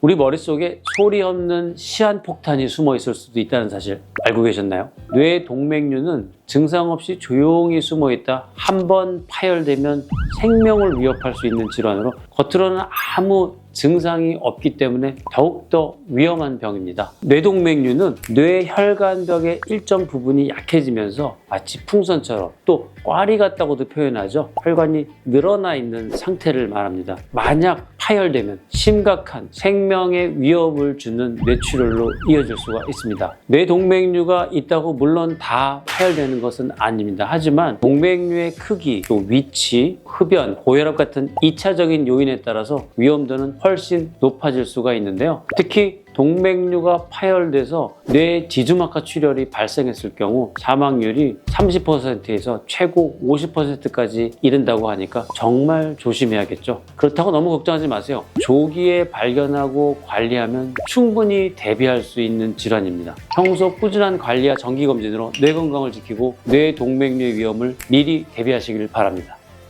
우리 머릿속에 소리 없는 시한폭탄이 숨어 있을 수도 있다는 사실 알고 계셨나요? 뇌 동맥류는 증상 없이 조용히 숨어 있다 한 번 파열되면 생명을 위협할 수 있는 질환으로 겉으로는 아무 증상이 없기 때문에 더욱더 위험한 병입니다. 뇌동맥류는 뇌 혈관벽의 일정 부분이 약해지면서 마치 풍선처럼 또 꽈리 같다고도 표현하죠. 혈관이 늘어나 있는 상태를 말합니다. 만약 파열되면 심각한 생명의 위협을 주는 뇌출혈로 이어질 수가 있습니다. 뇌동맥류가 있다고 물론 다 파열되는 것은 아닙니다. 하지만 동맥류의 크기, 또 위치, 흡연, 고혈압 같은 2차적인 요인에 따라서 위험도는 훨씬 높아질 수가 있는데요. 특히 동맥류가 파열돼서 뇌 지주막하 출혈이 발생했을 경우 사망률이 30%에서 최고 50%까지 이른다고 하니까 정말 조심해야겠죠. 그렇다고 너무 걱정하지 마세요. 조기에 발견하고 관리하면 충분히 대비할 수 있는 질환입니다. 평소 꾸준한 관리와 정기 검진으로 뇌 건강을 지키고 뇌 동맥류의 위험을 미리 대비하시길 바랍니다.